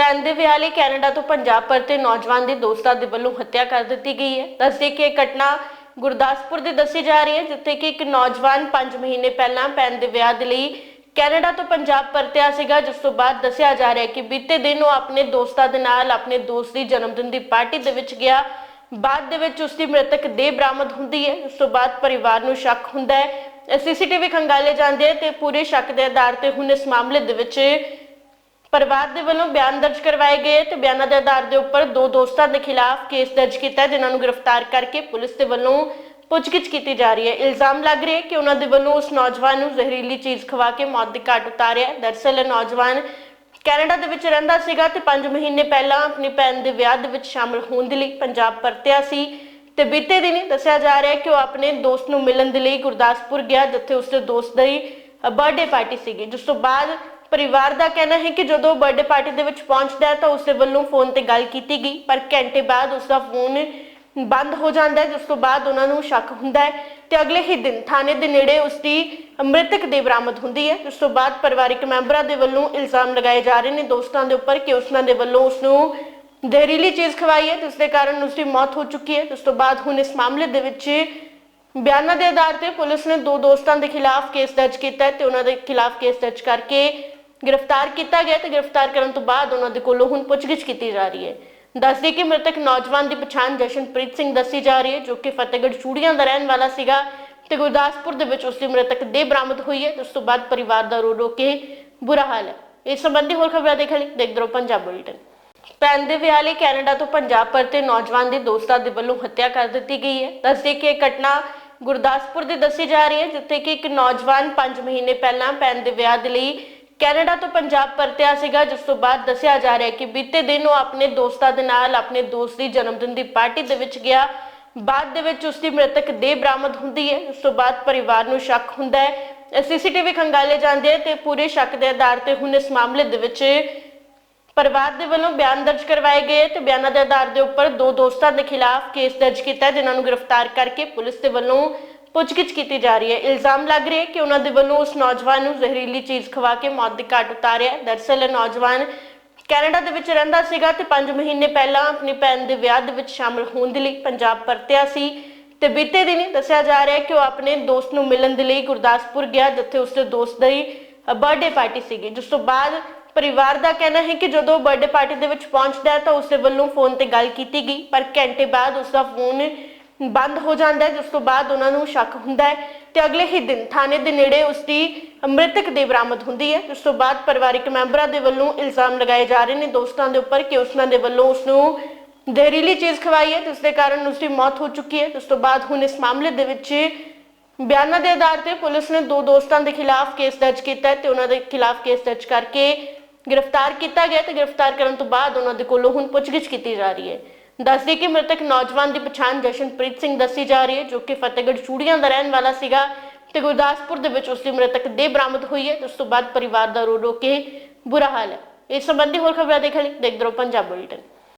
ਭੈਣ ਦੇ ਵਿਆਹ ਲਈ ਕੈਨੇਡਾ ਤੋਂ ਪੰਜਾਬ ਪਰਤੇ ਨੌਜਵਾਨ ਦੀ ਦੋਸਤਾਂ ਦੇ ਵੱਲੋਂ ਹੱਤਿਆ ਕਰ ਦਿੱਤੀ ਗਈ ਹੈ। ਦੱਸਦੇ ਕਿ ਇਹ ਘਟਨਾ ਗੁਰਦਾਸਪੁਰ ਦੀ ਦੱਸੀ ਜਾ ਰਹੀ ਹੈ, ਜਿੱਥੇ ਕਿ ਇੱਕ ਨੌਜਵਾਨ 5 ਮਹੀਨੇ ਪਹਿਲਾਂ ਭੈਣ ਦੇ ਵਿਆਹ ਦੇ ਲਈ ਕੈਨੇਡਾ ਤੋਂ ਪੰਜਾਬ ਪਰਤਿਆ ਸੀਗਾ, ਜਿਸ ਤੋਂ ਬਾਅਦ ਦੱਸਿਆ ਜਾ ਰਿਹਾ ਹੈ ਕਿ ਬੀਤੇ ਦਿਨ ਉਹ ਆਪਣੇ ਦੋਸਤਾਂ ਦੇ ਨਾਲ ਆਪਣੇ ਦੋਸਤ ਦੀ ਜਨਮ ਦਿਨ ਦੀ ਪਾਰਟੀ ਦੇ ਵਿੱਚ ਗਿਆ। ਬਾਅਦ ਦੇ ਵਿੱਚ ਉਸ ਦੀ ਮ੍ਰਿਤਕ ਦੇਹ ਬਰਾਮਦ ਹੁੰਦੀ ਹੈ ਉਸ ਤੋਂ ਬਾਅਦ ਪਰਿਵਾਰ ਨੂੰ ਸ਼ੱਕ ਹੁੰਦਾ ਹੈ। ਸੀਸੀਟੀਵੀ ਖੰਗਾਲੇ ਜਾਂਦੇ ਆ ਤੇ ਪੂਰੇ ਸ਼ੱਕ ਦੇ ਆਧਾਰ ਤੇ ਹੁਣ ਇਸ ਮਾਮਲੇ ਦੇ ਵਿੱਚ ਪਰਿਵਾਰ ਦੇ ਵੱਲੋਂ ਬਿਆਨ ਦਰਜ ਕਰਵਾਏ ਗਏ ਤੇ ਬਿਆਨਾਂ ਦੇ ਆਧਾਰ ਦੇ ਉੱਪਰ ਦੋ ਦੋਸਤਾਂ ਦੇ ਖਿਲਾਫ ਕੇਸ ਦਰਜ ਕੀਤਾ ਜਿਨ੍ਹਾਂ ਨੂੰ ਗ੍ਰਿਫਤਾਰ ਕਰਕੇ ਪੁਲਿਸ ਦੇ ਵੱਲੋਂ ਪੁੱਛਗਿੱਛ ਕੀਤੀ ਜਾ ਰਹੀ ਹੈ। ਇਲਜ਼ਾਮ ਲੱਗ ਰਿਹਾ ਹੈ ਕਿ ਉਹਨਾਂ ਦੇ ਵੱਲੋਂ ਉਸ ਨੌਜਵਾਨ ਨੂੰ ਜ਼ਹਿਰੀਲੀ ਚੀਜ਼ ਖਵਾ ਕੇ ਮੌਤ ਦੀ ਘਾਟ ਉਤਾਰਿਆ ਹੈ। ਇਹ ਨੌਜਵਾਨ ਕੈਨੇਡਾ ਦੇ ਵਿੱਚ ਰਹਿੰਦਾ ਸੀਗਾ ਤੇ 5 ਮਹੀਨੇ ਪਹਿਲਾਂ ਆਪਣੀ ਭੈਣ ਦੇ ਵਿਆਹ ਦੇ ਵਿੱਚ ਸ਼ਾਮਲ ਹੋਣ ਦੇ ਲਈ ਪੰਜਾਬ ਪਰਤਿਆ ਸੀ। ਤੇ ਬੀਤੇ ਦਿਨੀ ਦੱਸਿਆ ਜਾ ਰਿਹਾ ਹੈ ਕਿ ਉਹ ਆਪਣੇ ਦੋਸਤ ਨੂੰ ਮਿਲਣ ਦੇ ਲਈ ਗੁਰਦਾਸਪੁਰ ਗਿਆ, ਜਿੱਥੇ ਉਸਦੇ ਦੋਸਤ ਦੀ ਬਰਥਡੇ ਪਾਰਟੀ ਸੀਗੀ। ਜਿਸ ਤੋਂ ਬਾਅਦ ਪਰਿਵਾਰ ਦਾ ਕਹਿਣਾ ਹੈ ਕਿ ਜਦੋਂ ਬਰਥਡੇ ਪਾਰਟੀ ਦੇ ਵਿੱਚ ਪਹੁੰਚਦਾ ਹੈ ਤਾਂ ਉਸਦੇ ਵੱਲੋਂ ਫੋਨ ਤੇ ਗੱਲ ਕੀਤੀ ਗਈ, ਪਰ ਘੰਟੇ ਬਾਅਦ ਉਸਦਾ ਫੋਨ ਬੰਦ ਹੋ ਜਾਂਦਾ ਹੈ, ਜਿਸ ਤੋਂ ਬਾਅਦ ਉਹਨਾਂ ਨੂੰ ਸ਼ੱਕ ਹੁੰਦਾ ਹੈ ਤੇ ਅਗਲੇ ਹੀ ਦਿਨ ਥਾਣੇ ਦੇ ਨੇੜੇ ਉਸਦੀ ਮ੍ਰਿਤਕ ਦੇ ਬਰਾਮਦ ਹੁੰਦੀ ਹੈ ਉਸ ਤੋਂ ਬਾਅਦ ਪਰਿਵਾਰਕ ਮੈਂਬਰਾਂ ਦੇ ਵੱਲੋਂ ਇਲਜ਼ਾਮ ਲਗਾਏ ਜਾ ਰਹੇ ਨੇ, ਦੋਸਤਾਂ ਦੇ ਉੱਪਰ ਕਿ ਉਸਨਾਂ ਦੇ ਵੱਲੋਂ ਉਸ ਨੂੰ ਜ਼ਹਿਰੀਲੀ ਚੀਜ਼ ਖਵਾਈ ਹੈ, ਜਿਸ ਦੇ ਕਾਰਨ ਉਸ ਦੀ ਮੌਤ ਹੋ ਚੁੱਕੀ ਹੈ। ਉਸ ਤੋਂ ਬਾਅਦ ਹੁਣ ਇਸ ਮਾਮਲੇ ਦੇ ਵਿੱਚ ਬਿਆਨਾਂ ਦੇ ਆਧਾਰ ਤੇ ਪੁਲਿਸ ਨੇ ਦੋ ਦੋਸਤਾਂ ਦੇ ਖਿਲਾਫ ਕੇਸ ਦਰਜ ਕੀਤਾ ਹੈ ਤੇ ਉਹਨਾਂ ਦੇ ਖਿਲਾਫ ਕੇਸ ਦਰਜ ਕਰਕੇ ਗ੍ਰਿਫਤਾਰ ਕੀਤਾ ਗਿਆ ਤੇ ਗ੍ਰਿਫਤਾਰ ਕਰਨ ਤੋਂ ਬਾਅਦ ਉਹਨਾਂ ਦੇ ਕੋਲੋਂ ਹੁਣ ਪੁੱਛਗਿੱਛ ਕੀਤੀ ਜਾ ਰਹੀ ਹੈ। ਦੱਸਦੇ ਕਿ ਮ੍ਰਿਤਕ ਨੌਜਵਾਨ ਦੀ ਪਛਾਣ ਜਸ਼ਨਪ੍ਰੀਤ ਸਿੰਘ ਦੱਸੀ ਜਾ ਰਹੀ ਹੈ, ਜੋ ਕਿ ਫਤਿਹਗੜ੍ਹ ਚੂੜੀਆਂ ਦਾ ਰਹਿਣ ਵਾਲਾ ਸੀਗਾ ਤੇ ਗੁਰਦਾਸਪੁਰ ਦੇ ਵਿੱਚ ਉਸ ਦੀ ਮ੍ਰਿਤਕ ਦੇਹ ਬਰਾਮਦ ਹੋਈ ਹੈ ਉਸ ਤੋਂ ਬਾਅਦ ਪਰਿਵਾਰ ਦਾ ਰੋ ਰੋ ਕੇ ਬੁਰਾ ਹਾਲ ਹੈ। ਇਸ ਸੰਬੰਧੀ ਹੋਰ ਖਬਰਾਂ ਦੇਖਣ ਲਈ ਦੇਖਦੇ ਰਹੋ ਪੰਜਾਬ ਬੁਲੇਟਿਨ। ਭੈਣ ਦੇ ਵਿਆਹ ਲਈ ਕੈਨੇਡਾ ਤੋਂ ਪੰਜਾਬ ਪਰਤੇ ਨੌਜਵਾਨ ਦੇ ਦੋਸਤਾਂ ਦੇ ਵੱਲੋਂ ਹੱਤਿਆ ਕਰ ਦਿੱਤੀ ਗਈ ਹੈ। ਦੱਸਦੇ ਕਿ ਇਹ ਘਟਨਾ ਗੁਰਦਾਸਪੁਰ ਦੀ ਦੱਸੀ ਜਾ ਰਹੀ ਹੈ, ਜਿੱਥੇ ਕਿ ਇੱਕ ਨੌਜਵਾਨ 5 ਮਹੀਨੇ ਪਹਿਲਾਂ ਭੈਣ ਦੇ ਵਿਆਹ ਦੇ ਲਈ ਕੈਨੇਡਾ ਤੋਂ ਪੰਜਾਬ ਪਰਤਿਆ ਸੀਗਾ ਜਿਸ ਤੋਂ ਬਾਅਦ ਦੱਸਿਆ ਜਾ ਰਿਹਾ ਕਿ ਬੀਤੇ ਦਿਨ ਉਹ ਆਪਣੇ ਦੋਸਤਾਂ ਦੇ ਨਾਲ ਆਪਣੇ ਦੋਸਤ ਦੀ ਜਨਮ ਦਿਨ ਦੀ ਪਾਰਟੀ ਦੇ ਵਿੱਚ ਗਿਆ। ਬਾਅਦ ਦੇ ਵਿੱਚ ਉਸ ਦੀ ਮ੍ਰਿਤਕ ਦੇਹ ਬਰਾਮਦ ਹੁੰਦੀ ਹੈ। ਉਸ ਤੋਂ ਬਾਅਦ ਪਰਿਵਾਰ ਨੂੰ ਸ਼ੱਕ ਹੁੰਦਾ ਹੈ। ਸੀਸੀਟੀਵੀ ਖੰਗਾਲੇ ਜਾਂਦੇ ਤੇ ਪੂਰੇ ਸ਼ੱਕ ਦੇ ਆਧਾਰ ਤੇ ਹੁਣ ਇਸ ਮਾਮਲੇ ਦੇ ਵਿੱਚ ਪਰਿਵਾਰ ਦੇ ਵੱਲੋਂ ਬਿਆਨ ਦਰਜ ਕਰਵਾਏ ਗਏ ਤੇ ਬਿਆਨਾਂ ਦੇ ਆਧਾਰ ਦੇ ਉੱਪਰ ਦੋ ਦੋਸਤਾਂ ਦੇ ਖਿਲਾਫ ਕੇਸ ਦਰਜ ਕੀਤਾ ਹੈ, ਜਿਨ੍ਹਾਂ ਨੂੰ ਗ੍ਰਿਫਤਾਰ ਕਰਕੇ ਪੁਲਿਸ ਦੇ ਵੱਲੋਂ ਪੁੱਛਗਿੱਛ ਕੀਤੀ ਜਾ ਰਹੀ ਹੈ। ਇਲਜ਼ਾਮ ਲੱਗ ਰਿਹਾ ਹੈ ਕਿ ਉਹਨਾਂ ਦੇ ਵੱਲੋਂ ਉਸ ਨੌਜਵਾਨ ਨੂੰ ਜ਼ਹਿਰੀਲੀ ਚੀਜ਼ ਖਵਾ ਕੇ ਮੌਤ ਦੀ ਘਾਟ ਉਤਾਰਿਆ। ਹੈ। ਦਰਅਸਲ ਇਹ ਨੌਜਵਾਨ ਕੈਨੇਡਾ ਦੇ ਵਿੱਚ ਰਹਿੰਦਾ ਸੀਗਾ ਤੇ 5 ਮਹੀਨੇ ਪਹਿਲਾਂ ਆਪਣੀ ਭੈਣ ਦੇ ਵਿਆਹ ਦੇ ਵਿੱਚ ਸ਼ਾਮਲ ਹੋਣ ਦੇ ਲਈ ਪੰਜਾਬ ਪਰਤਿਆ ਸੀ। ਤੇ ਬੀਤੇ ਦਿਨੀ ਦੱਸਿਆ ਜਾ ਰਿਹਾ ਹੈ ਕਿ ਉਹ ਆਪਣੇ ਦੋਸਤ ਨੂੰ ਮਿਲਣ ਦੇ ਲਈ ਗੁਰਦਾਸਪੁਰ ਗਿਆ, ਜਿੱਥੇ ਉਸਦੇ ਦੋਸਤ ਦੀ ਬਰਥਡੇ ਪਾਰਟੀ ਸੀਗੀ। ਜਿਸ ਤੋਂ ਬਾਅਦ ਪਰਿਵਾਰ ਦਾ ਕਹਿਣਾ ਹੈ ਕਿ ਜਦੋਂ ਬਰਥਡੇ ਪਾਰਟੀ ਦੇ ਵਿੱਚ ਪਹੁੰਚਦਾ ਹੈ ਤਾਂ ਉਸਦੇ ਵੱਲੋਂ ਫੋਨ ਤੇ ਗੱਲ ਕੀਤੀ ਗਈ। ਪਰ ਘੰਟੇ ਬਾਅਦ ਉਸਦਾ ਫੋਨ ਬੰਦ ਹੋ ਜਾਂਦਾ ਹੈ, ਜਿਸ ਤੋਂ ਬਾਅਦ ਉਹਨਾਂ ਨੂੰ ਸ਼ੱਕ ਹੁੰਦਾ ਹੈ ਤੇ ਅਗਲੇ ਹੀ ਦਿਨ ਥਾਣੇ ਦੇ ਨੇੜੇ ਉਸਦੀ ਮ੍ਰਿਤਕ ਦੇ ਬਰਾਮਦ ਹੁੰਦੀ ਹੈ। ਉਸ ਤੋਂ ਬਾਅਦ ਪਰਿਵਾਰਿਕ ਮੈਂਬਰਾਂ ਦੇ ਵੱਲੋਂ ਇਲਜ਼ਾਮ ਲਗਾਏ ਜਾ ਰਹੇ ਨੇ। ਦੋਸਤਾਂ ਦੇ ਉੱਪਰ ਕਿ ਉਸਨਾਂ ਦੇ ਵੱਲੋਂ ਉਸ ਨੂੰ ਜ਼ਹਿਰੀਲੀ ਚੀਜ਼ ਖਵਾਈ ਹੈ ਜਿਸ ਦੇ ਕਾਰਨ ਉਸ ਦੀ ਮੌਤ ਹੋ ਚੁੱਕੀ ਹੈ। ਉਸ ਤੋਂ ਬਾਅਦ ਹੁਣ ਇਸ ਮਾਮਲੇ ਦੇ ਵਿੱਚ ਬਿਆਨਾਂ ਦੇ ਆਧਾਰ ਤੇ ਪੁਲਿਸ ਨੇ ਦੋ ਦੋਸਤਾਂ ਦੇ ਖਿਲਾਫ ਕੇਸ ਦਰਜ ਕੀਤਾ ਹੈ ਤੇ ਉਹਨਾਂ ਦੇ ਖਿਲਾਫ ਕੇਸ ਦਰਜ ਕਰਕੇ ਗ੍ਰਿਫਤਾਰ ਕੀਤਾ ਗਿਆ ਤੇ ਗ੍ਰਿਫਤਾਰ ਕਰਨ ਤੋਂ ਬਾਅਦ ਉਹਨਾਂ ਦੇ ਕੋਲੋਂ ਹੁਣ ਪੁੱਛਗਿੱਛ ਕੀਤੀ ਜਾ ਰਹੀ ਹੈ। ਦੱਸਦੇ ਕਿ ਮ੍ਰਿਤਕ ਨੌਜਵਾਨ ਦੀ ਪਛਾਣ ਜਸ਼ਨਪ੍ਰੀਤ ਸਿੰਘ ਦੱਸੀ ਜਾ ਰਹੀ ਹੈ, ਜੋ ਕਿ ਫਤਿਹਗੜ੍ਹ ਚੂੜੀਆਂ ਦਾ ਰਹਿਣ ਵਾਲਾ ਸੀਗਾ ਤੇ ਗੁਰਦਾਸਪੁਰ ਦੇ ਵਿੱਚ ਉਸ ਦੀ ਮ੍ਰਿਤਕ ਦੇ ਬਰਾਮਦ ਹੋਈ ਹੈ ਤੇ ਉਸ ਤੋਂ ਬਾਅਦ ਪਰਿਵਾਰ ਦਾ ਰੋ ਰੋ ਕੇ ਬੁਰਾ ਹਾਲ ਹੈ। ਇਸ ਸੰਬੰਧੀ ਹੋਰ ਖਬਰਾਂ ਦੇਖਣ ਲਈ ਦੇਖਦੇ ਰਹੋ ਪੰਜਾਬ ਬੁਲੇਟਿਨ।